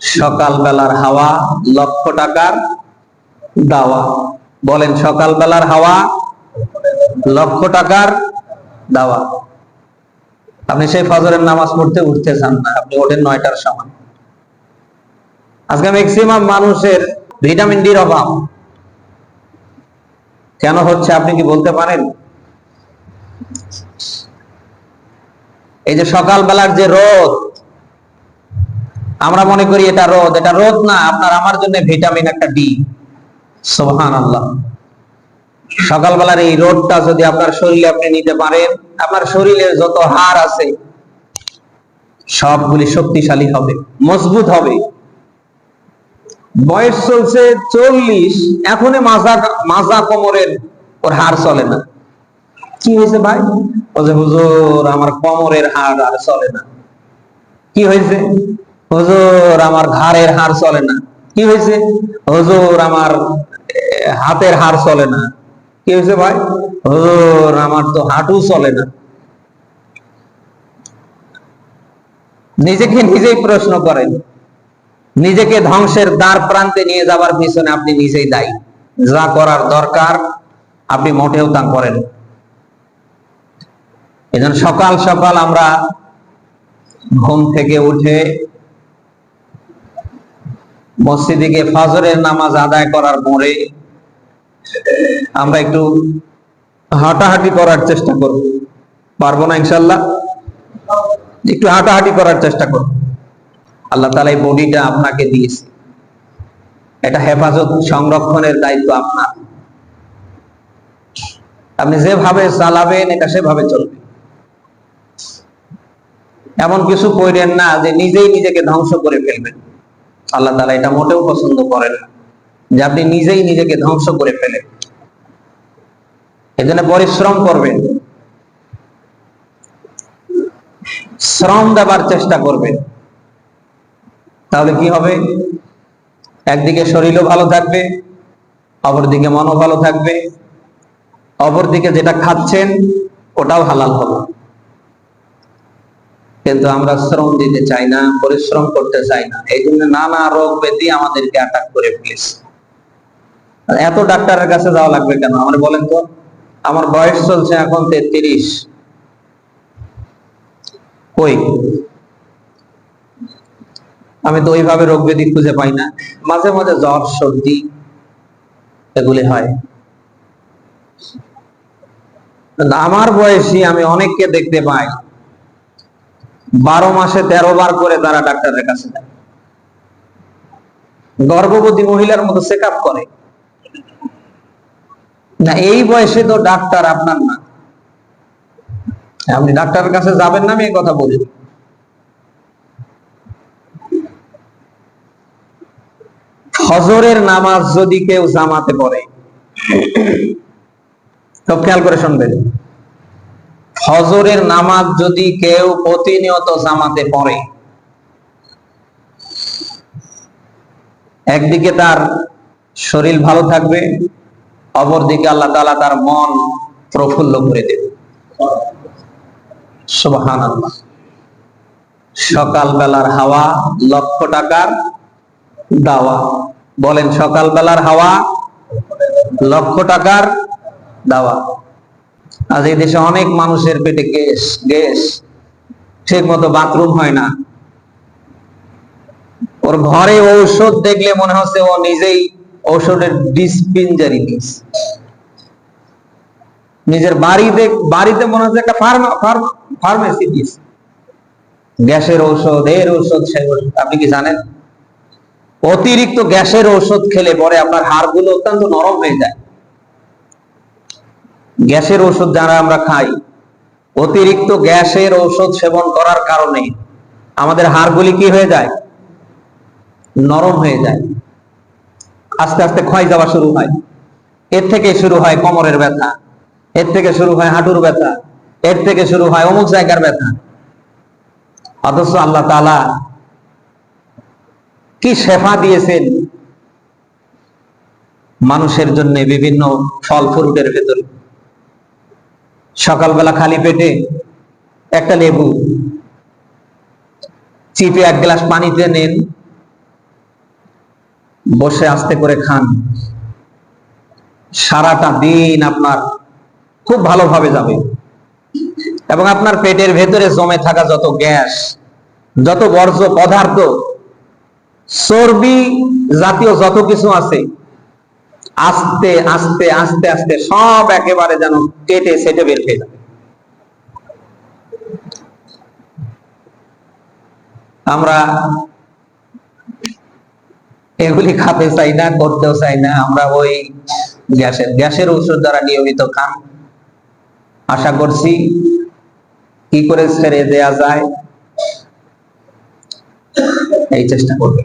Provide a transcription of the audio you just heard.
সকালবেলার হাওয়া, লক্ষ টাকার দাওয়া। বলেন, সকালবেলার হাওয়া, লক্ষ টাকার দাওয়া। আপনি সেই ফজরের নামাজ পড়তে উঠতে চান না, আপনি ওঠেন নয়টার সময়। আজকে ম্যাক্সিমাম মানুষের ভিটামিন ডির অভাব। কেন হচ্ছে, আপনি কি বলতে পারেন? এই যে সকালবেলার যে রোদ আমরা মনে করি এটা রোদ এটা রোদ না, আপনার আমার জন্য ভিটামিন একটা ডি। সোহান আল্লাহ সকালবেলার এই রোদটা যদি আপনার শরীরে আপনি নিতে পারেন, আপনার শরীরের যত হাড় আছে, সবগুলি শক্তিশালী হবে, মজবুত হবে। বয়স চলছে চল্লিশ, এখনই মাজা মাজা কোমরের ওর হাড় চলে না। কি হয়েছে ভাই? ও যে হুজুর, আমার কোমরের হাড় আর চলে না। কি হয়েছে? হুজুর, আমার ঘাড়ের হাড় চলে না। কি হয়েছে? হুজুর, আমার হাতের হাড় চলে না। কি হয়েছে ভাই? হুজুর, আমার তো হাঁটু চলে না। নিজেকে নিজেই প্রশ্ন করেন। নিজেকে ধ্বংসের দ্বার প্রান্তে নিয়ে যাবার পিছনে আপনি নিজেই দায়ী। যা করার দরকার, আপনি মোটেও তা করেন এজন্য সকাল সকাল আমরা ঘুম থেকে উঠে মসজিদে গিয়ে ফজরের নামাজ আদায় করার পরে আমরা একটু হাঁটাহাঁটি করার চেষ্টা করব। পারব না ইনশাল্লাহ একটু হাঁটাহাঁটি করার চেষ্টা করব। আল্লাহ তালা এই বডিটা আপনাকে দিয়েছে। এটা হেফাজত সংরক্ষণের দায়িত্ব আপনার। আপনি যেভাবে চালাবেন, এটা সেভাবে চলবে। এমন কিছু করেন না যে নিজেই নিজেকে ধ্বংস করে ফেলবেন। আল্লাহ তালা এটা মোটেও পছন্দ করেন না, যে আপনি নিজেই নিজেকে ধ্বংস করে ফেলেন। এজন্য পরিশ্রম করবেন। শ্রম দেবার চেষ্টা করবেন। তাহলে কি হবে? একদিকে শরীরও ভালো থাকবে, অপরদিকে মনও ভালো থাকবে। অপরদিকে যেটা খাচ্ছেন, ওটাও হালাল হবে। কিন্তু আমরা শ্রম দিতে চাই না, পরিশ্রম করতে চাই না। এই জন্য নানা রোগ ব্যাধি আমাদেরকে অ্যাটাক করে ফেলেছে এত ডাক্তারের কাছে যাওয়া লাগবে কেন? আমার বলেন তো, আমার বয়স চলছে এখন তেত্রিশ। কই? আমি তো ওইভাবে রোগ ব্যাধি খুঁজে পাই না। মাঝে মাঝে জ্বর, সর্দি, এগুলি হয়। আমার বয়সী আমি অনেককে দেখতে পাই। বারো মাসে তেরো বার করে তারা ডাক্তারের কাছে যায় গর্ভবতী মহিলার মতো চেক আপ করে। না, এই বয়সে তো ডাক্তার আপনার না। আপনি ডাক্তারের কাছে যাবেন না, আমি এই কথা বলি। ফজরের নামাজ যদি কেউ জামাতে পড়ে সব খেয়াল করে শুনবেন। ফজরের নামাজ যদি কেউ প্রতিনিয়ত জামাতে পড়ে, একদিকে তার শরীর ভালো থাকবে, অপরদিকে আল্লাহ তাআলা তার মন প্রফুল্ল করে দেবে। সুবহান আল্লাহ সকালবেলার হাওয়া লক্ষ টাকার দাওয়া। বলেন সকালবেলার হাওয়া লক্ষ টাকার দাওয়া। আজ এই দেশে অনেক মানুষের পেটে গ্যাস গ্যাস। ঠিক মতো বাথরুম হয় না। ওর ঘরে ঔষধ দেখলে মনে হচ্ছে ও নিজেই ঔষধের ডিসপেন্সারি দিস নিজের বাড়িতে বাড়িতে মনে হচ্ছে একটা ফার্মা ফার্মেসি দিস গ্যাসের ঔষধ, এর ঔষধ সে ঔষধ। আপনি কি জানেন? অতিরিক্ত গ্যাসের ঔষধ খেলে পরে আপনার হাড়গুলো অত্যন্ত নরম হয়ে যায়। গ্যাসের ওষুধ যারা আমরা খাই, অতিরিক্ত গ্যাসের ঔষধ সেবন করার কারণে আমাদের হাড়গুলি কি হয়ে যায়? নরম হয়ে যায়। আস্তে আস্তে ক্ষয় যাওয়া শুরু হয়। এর থেকে শুরু হয় কোমরের ব্যথা, এর থেকে শুরু হয় হাঁটুর ব্যথা, এর থেকে শুরু হয় অমুক জায়গার ব্যথা। অথচ আল্লাহ তাআলা কি শেফা দিয়েছেন মানুষের জন্য বিভিন্ন ফল ফ্রুটের ভেতরে। সকালবেলা খালি পেটে একটা লেবু। চিপে এক গ্লাস পানিতে নেন। বসে আস্তে করে খান। সারাটা দিন আপনার খুব ভালোভাবে যাবে। এবং আপনার পেটের ভেতরে জমে থাকা যত গ্যাস, যত বর্জ্য পদার্থ, চর্বি জাতীয় যত কিছু আছে আস্তে আস্তে আস্তে আস্তে সব একেবারে যেন কেটে সেটে বের হয়ে যাবে। আমরা এগুলি খাতে চাই না, করতেও চাই না, আমরা ওই গ্যাসের গ্যাসের ওষুধ দ্বারা নিয়মিত খান। আশা করছি কি করে ছেড়ে দেয়া যায়, এই চেষ্টা করবে।